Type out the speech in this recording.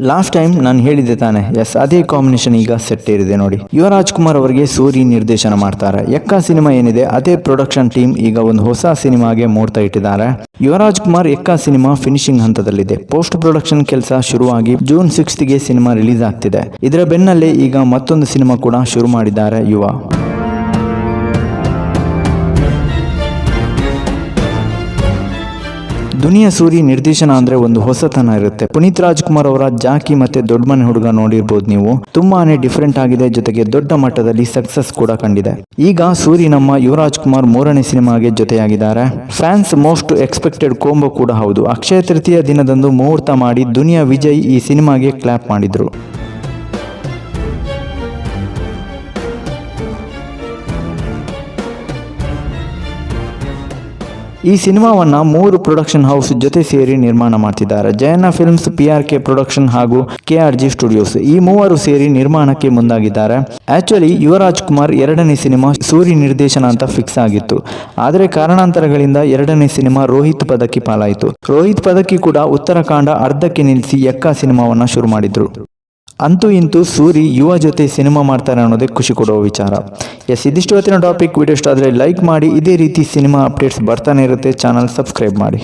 Last time ನಾನು ಹೇಳಿದ್ದೆ ತಾನೆ ಎಸ್ ಅದೇ ಕಾಂಬಿನೇಷನ್ ಈಗ ಸೆಟ್ ಏರಿದೆ ನೋಡಿ. ಯುವರಾಜ್ ಕುಮಾರ್ ಅವರಿಗೆ ಸೂರಿ ನಿರ್ದೇಶನ ಮಾಡ್ತಾರೆ. ಎಕ್ಕ ಸಿನಿಮಾ ಏನಿದೆ, ಅದೇ ಪ್ರೊಡಕ್ಷನ್ ಟೀಮ್ ಈಗ ಒಂದು ಹೊಸ ಸಿನಿಮಾಗೆ ಮೂಡ್ತಾ ಇಟ್ಟಿದ್ದಾರೆ. ಯುವರಾಜ್ ಕುಮಾರ್ ಎಕ್ಕ ಸಿನಿಮಾ ಫಿನಿಶಿಂಗ್ ಹಂತದಲ್ಲಿದೆ. ಪೋಸ್ಟ್ ಪ್ರೊಡಕ್ಷನ್ ಕೆಲಸ ಶುರುವಾಗಿ ಜೂನ್ ಸಿಕ್ಸ್ತ್ಗೆ ಸಿನಿಮಾ ರಿಲೀಸ್ ಆಗ್ತಿದೆ. ಇದರ ಬೆನ್ನಲ್ಲೇ ಈಗ ಮತ್ತೊಂದು ಸಿನಿಮಾ ಕೂಡ ಶುರು ಮಾಡಿದ್ದಾರೆ ಯುವ. ದುನಿಯಾ ಸೂರಿ ನಿರ್ದೇಶನ ಅಂದ್ರೆ ಒಂದು ಹೊಸತನ ಇರುತ್ತೆ. ಪುನೀತ್ ರಾಜ್ಕುಮಾರ್ ಅವರ ಜಾಕಿ ಮತ್ತೆ ದೊಡ್ಡ ಮನೆ ಹುಡುಗ ನೋಡಿರ್ಬೋದು ನೀವು. ತುಂಬಾನೇ ಡಿಫ್ರೆಂಟ್ ಆಗಿದೆ, ಜೊತೆಗೆ ದೊಡ್ಡ ಮಟ್ಟದಲ್ಲಿ ಸಕ್ಸಸ್ ಕೂಡ ಕಂಡಿದೆ. ಈಗ ಸೂರಿ ನಮ್ಮ ಯುವರಾಜ್ ಕುಮಾರ್ ಮೂರನೇ ಸಿನಿಮಾಗೆ ಜೊತೆಯಾಗಿದ್ದಾರೆ. ಫ್ಯಾನ್ಸ್ ಮೋಸ್ಟ್ ಎಕ್ಸ್ಪೆಕ್ಟೆಡ್ ಕೋಂಬೋ ಕೂಡ ಹೌದು. ಅಕ್ಷಯ ತೃತೀಯ ದಿನದಂದು ಮುಹೂರ್ತ ಮಾಡಿ ದುನಿಯಾ ವಿಜಯ್ ಈ ಸಿನಿಮಾಗೆ ಕ್ಲಾಪ್ ಮಾಡಿದ್ರು. ಈ ಸಿನಿಮಾವನ್ನ ಮೂರು ಪ್ರೊಡಕ್ಷನ್ ಹೌಸ್ ಜೊತೆ ಸೇರಿ ನಿರ್ಮಾಣ ಮಾಡ್ತಿದ್ದಾರೆ. Jayanna films P R K production ಹಾಗೂ ಕೆ ಆರ್ ಜಿ ಸ್ಟುಡಿಯೋಸ್ ಈ ಮೂವರು ಸೇರಿ ನಿರ್ಮಾಣಕ್ಕೆ ಮುಂದಾಗಿದ್ದಾರೆ. ಆಕ್ಚುಲಿ ಯುವರಾಜ್ ಕುಮಾರ್ ಎರಡನೇ ಸಿನಿಮಾ ಸೂರಿ ನಿರ್ದೇಶನ ಅಂತ ಫಿಕ್ಸ್ ಆಗಿತ್ತು. ಆದರೆ ಕಾರಣಾಂತರಗಳಿಂದ ಎರಡನೇ ಸಿನಿಮಾ ರೋಹಿತ್ ಪದಕಿ ಪಾಲಾಯಿತು. ರೋಹಿತ್ ಪದಕಿ ಕೂಡ ಉತ್ತರಾಖಂಡ ಅರ್ಧಕ್ಕೆ ನಿಲ್ಲಿಸಿ ಎಕ್ಕ ಸಿನಿಮಾವನ್ನ ಶುರು ಮಾಡಿದ್ರು. ಅಂತೂ ಇಂತೂ ಸೂರಿ ಯುವ ಜೊತೆ ಸಿನಿಮಾ ಮಾಡ್ತಾರೆ ಅನ್ನೋದೇ ಖುಷಿ ಕೊಡುವ ವಿಚಾರ. ಎಸ್ ಇದಿಷ್ಟು ಹೊತ್ತಿನ ಟಾಪಿಕ್ ವಿಡಿಯೋ ಇಷ್ಟ ಆದರೆ ಲೈಕ್ ಮಾಡಿ. ಇದೇ ರೀತಿ ಸಿನಿಮಾ ಅಪ್ಡೇಟ್ಸ್ ಬರ್ತಾನೆ ಇರುತ್ತೆ. ಚಾನಲ್ ಸಬ್ಸ್ಕ್ರೈಬ್ ಮಾಡಿ.